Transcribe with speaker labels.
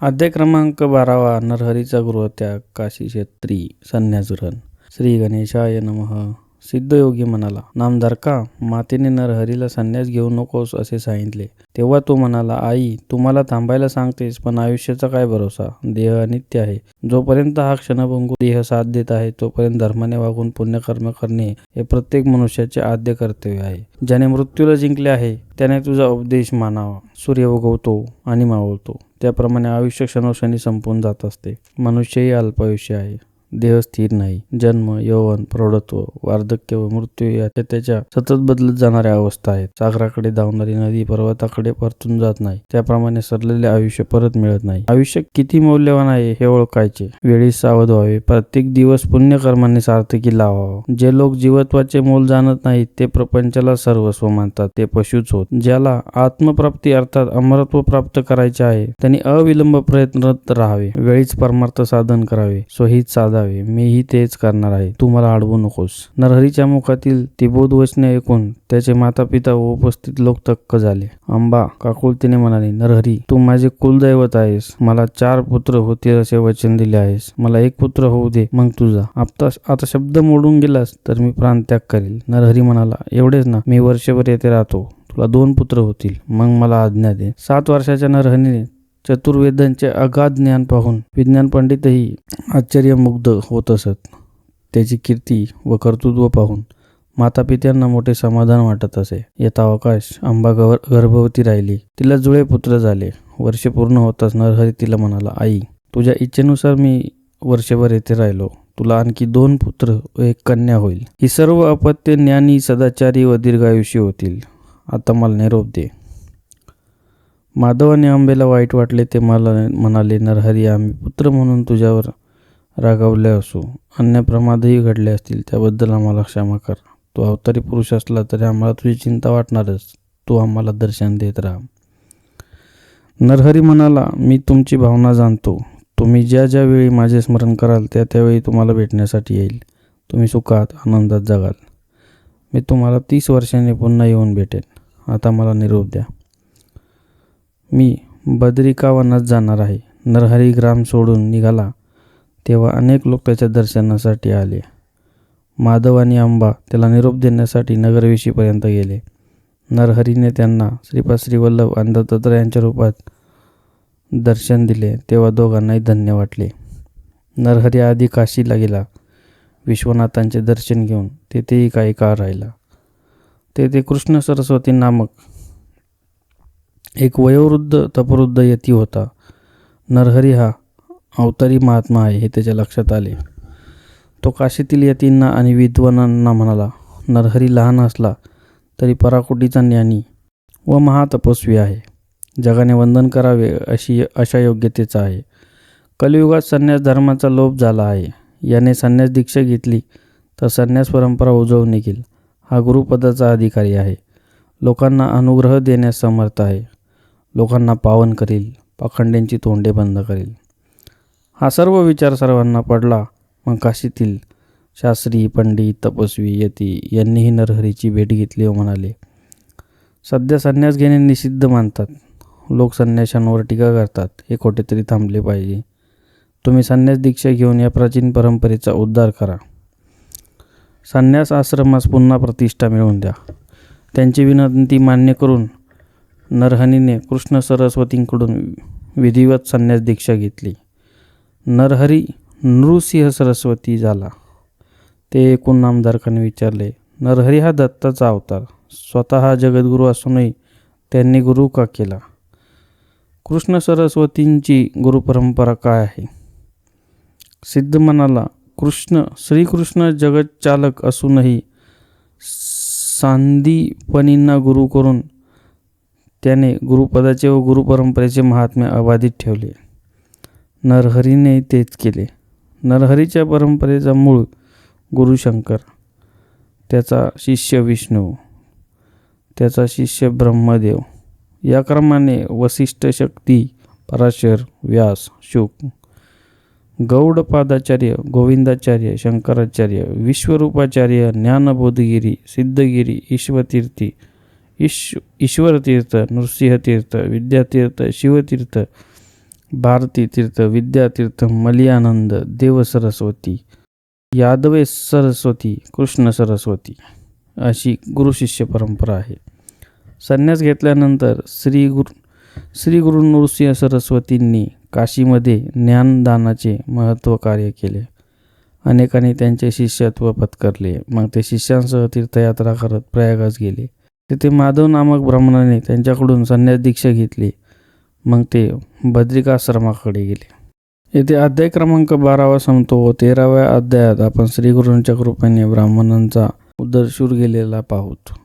Speaker 1: अध्याय क्रमांक बारावा नरहरीचा गृहत्याग काशी क्षेत्री संन्यासुरन श्री गणेशाय नमः. सिद्धयोगी म्हणाला नामधारका मातेने नरहरीला संन्यास घेऊ नकोस असे सांगितले. तेव्हा तो म्हणाला आई तुम्हाला थांबायला सांगतेस पण आयुष्याचा काय भरोसा? देह अनित्य आहे. जोपर्यंत हा क्षणभंगू देह साथ देत आहे तोपर्यंत धर्माने वागून पुण्यकर्म करणे हे प्रत्येक मनुष्याचे आद्य कर्तव्य आहे. ज्याने मृत्यूला जिंकले आहे त्याने तुझा उपदेश मानावा. सूर्य उगवतो आणि मावळतो. त्याप्रमाणे आयुष्य क्षणोक्षणी संपून जात असते. मनुष्यही अल्पायुष्य आहे. देह स्थिर नाही. जन्म यौवन प्रौढत्व वार्धक्य व मृत्यू या त्याच्या सतत बदलत जाणाऱ्या अवस्था आहेत. सागराकडे धावणारी नदी पर्वताकडे परतून जात नाही. त्याप्रमाणे सरलेले आयुष्य परत मिळत नाही. आयुष्य किती मौल्यवान आहे हे ओळखायचे. वेळी सावध व्हावे. प्रत्येक दिवस पुण्यकर्मांनी सार्थकी लावावा. जे लोक जीवत्वाचे मोल जाणत नाहीत ते प्रपंचाला सर्वस्व मानतात. ते पशुच होत. ज्याला आत्मप्राप्ती अर्थात अमरत्व प्राप्त करायचे आहे त्यांनी अविलंब प्रयत्नरत राहावे. वेळीच परमार्थ साधन करावे. स्वहित साधावे मीही तेच करणार आहे. तू मला अडवू नकोस. नरहरीच्या मुखातील ती बोधवचने ऐकून त्याचे माता पिता व उपस्थित लोक थक्क झाले. अंबा काकुळतीने म्हणाले नरहरी तू माझे कुलदैवत आहेस. मला चार पुत्र होतील असे वचन दिले आहेस. मला एक पुत्र होऊ दे मग तुझा आता आता शब्द मोडून गेलास तर मी प्राणत्याग करेल. नरहरी म्हणाला एवढेच ना. मी वर्षभर येथे राहतो. तुला दोन पुत्र होतील. मग मला आज्ञा दे. सात वर्षाच्या नरहरीने चतुर्वेदांचे अगाध ज्ञान पाहून विज्ञान पंडितही आश्चर्यमुग्ध होत असत. त्याची कीर्ती व कर्तृत्व पाहून मातापित्यांना मोठे समाधान वाटत असे. येता अवकाश अंबा गर्भवती राहिली. तिला जुळे पुत्र झाले. वर्षे पूर्ण होताच नरहरी तिला म्हणाला आई तुझ्या इच्छेनुसार मी वर्षभर येथे राहिलो. तुला आणखी दोन पुत्र व एक कन्या होईल. ही सर्व अपत्य ज्ञानी सदाचारी व दीर्घायुषी होतील. आता मला निरोप दे. माधव आणि आंबेला वाईट वाटले ते मला म्हणाले नरहरी आम्ही पुत्र म्हणून तुझ्यावर रागावले असू. अन्य प्रमादही घडले असतील त्याबद्दल आम्हाला क्षमा कर. तू अवतारी पुरुष असला तरी आम्हाला तुझी चिंता वाटणारच. तू आम्हाला दर्शन देत राहा. नरहरी म्हणाला मी तुमची भावना जाणतो. तुम्ही ज्या ज्या वेळी माझे स्मरण कराल त्या त्यावेळी तुम्हाला भेटण्यासाठी येईल. तुम्ही सुखात आनंदात जगाल. मी तुम्हाला तीस वर्षांनी पुन्हा येऊन भेटेन. आता मला निरोप द्या. मी बदरिकावनात जाणार आहे. नरहरी ग्राम सोडून निघाला तेव्हा अनेक लोक त्याच्या दर्शनासाठी आले. माधव आणि अंबा त्याला निरोप देण्यासाठी नगरविशीपर्यंत गेले. नरहरीने त्यांना श्रीपाद श्रीवल्लभ आणि दत्तात्रय यांच्या रूपात दर्शन दिले तेव्हा दोघांनाही धन्य वाटले. नरहरी आधी काशीला गेला विश्वनाथांचे दर्शन घेऊन तेथेही काही काळ राहिला. तेथे कृष्ण सरस्वती नामक एक वयोवृद्ध तपवृद्ध यती होता. नरहरी हा अवतारी महात्मा आहे हे त्याच्या लक्षात आले. तो काशीतील यतींना आणि विद्वानांना म्हणाला नरहरी लहान असला तरी पराकोटीचा ज्ञानी व महातपस्वी आहे. जगाने वंदन करावे अशी अशा योग्यतेचा आहे. कलियुगात संन्यास धर्माचा लोप झाला आहे. याने संन्यास दीक्षा घेतली तर संन्यास परंपरा उजवून निघेल. हा गुरुपदाचा अधिकारी आहे. लोकांना अनुग्रह देण्यास समर्थ आहे. लोकांना पावन करील पाखंड्यांची तोंडे बंद करेल. हा सर्व विचार सर्वांना पडला मग काशीतील शास्त्री पंडित तपस्वी यती यांनीही नरहरीची भेट घेतली व म्हणाले सध्या संन्यास घेणे निषिद्ध मानतात. लोक संन्याशांवर टीका करतात. हे कुठेतरी थांबले पाहिजे. तुम्ही संन्यास दीक्षा घेऊन या प्राचीन परंपरेचा उद्धार करा. संन्यास आश्रमास पुन्हा प्रतिष्ठा मिळवून द्या. त्यांची विनंती मान्य करून नरहरीने कृष्ण सरस्वतींकडून विधिवत संन्यास दीक्षा घेतली. नरहरी नृसिंह सरस्वती झाला. ते एकूण नामधारकाने विचारले नरहरी हा दत्ताचा अवतार. स्वतः जगद्गुरू असूनही त्यांनी गुरु का केला? कृष्ण सरस्वतींची गुरुपरंपरा काय आहे? सिद्ध म्हणाला कृष्ण श्रीकृष्ण जगतचालक असूनही सांदीपणींना गुरु करून त्याने गुरुपदाचे व गुरुपरंपरेचे महात्म्य अबाधित ठेवले. नरहरीने तेच केले. नरहरीच्या परंपरेचा मूळ गुरुशंकर त्याचा शिष्य विष्णू त्याचा शिष्य ब्रह्मदेव या क्रमाने वसिष्ठ शक्ती पराशर व्यास शुक गौडपादाचार्य गोविंदाचार्य शंकराचार्य विश्वरूपाचार्य ज्ञानबोधगिरी सिद्धगिरी ईश्वतीर्थी ईश ईश्वरतीर्थ नृसिंहतीर्थ विद्यातीर्थ शिवतीर्थ भारती तीर्थ विद्यातीर्थ मलियानंद देव सरस्वती यादवे सरस्वती कृष्ण सरस्वती अशी गुरुशिष्य परंपरा आहे. संन्यास घेतल्यानंतर श्री गुरु श्री गुरु नृसिंह सरस्वतींनी काशीमध्ये ज्ञानदानाचे महत्त्व कार्य केले. अनेकांनी त्यांचे शिष्यत्व पत्करले. मग ते शिष्यांसह तीर्थयात्रा करत प्रयागास गेले. तेथे माधव नामक ब्राह्मणाने त्यांच्याकडून संन्यास दीक्षा घेतली. मग ते बद्रिकाश्रमाकडे गेले. येथे अध्याय क्रमांक बारावा संपतो व तेराव्या अध्यायात आपण श्रीगुरूंच्या कृपेने ब्राह्मणांचा उदरशूर गेलेला पाहूत.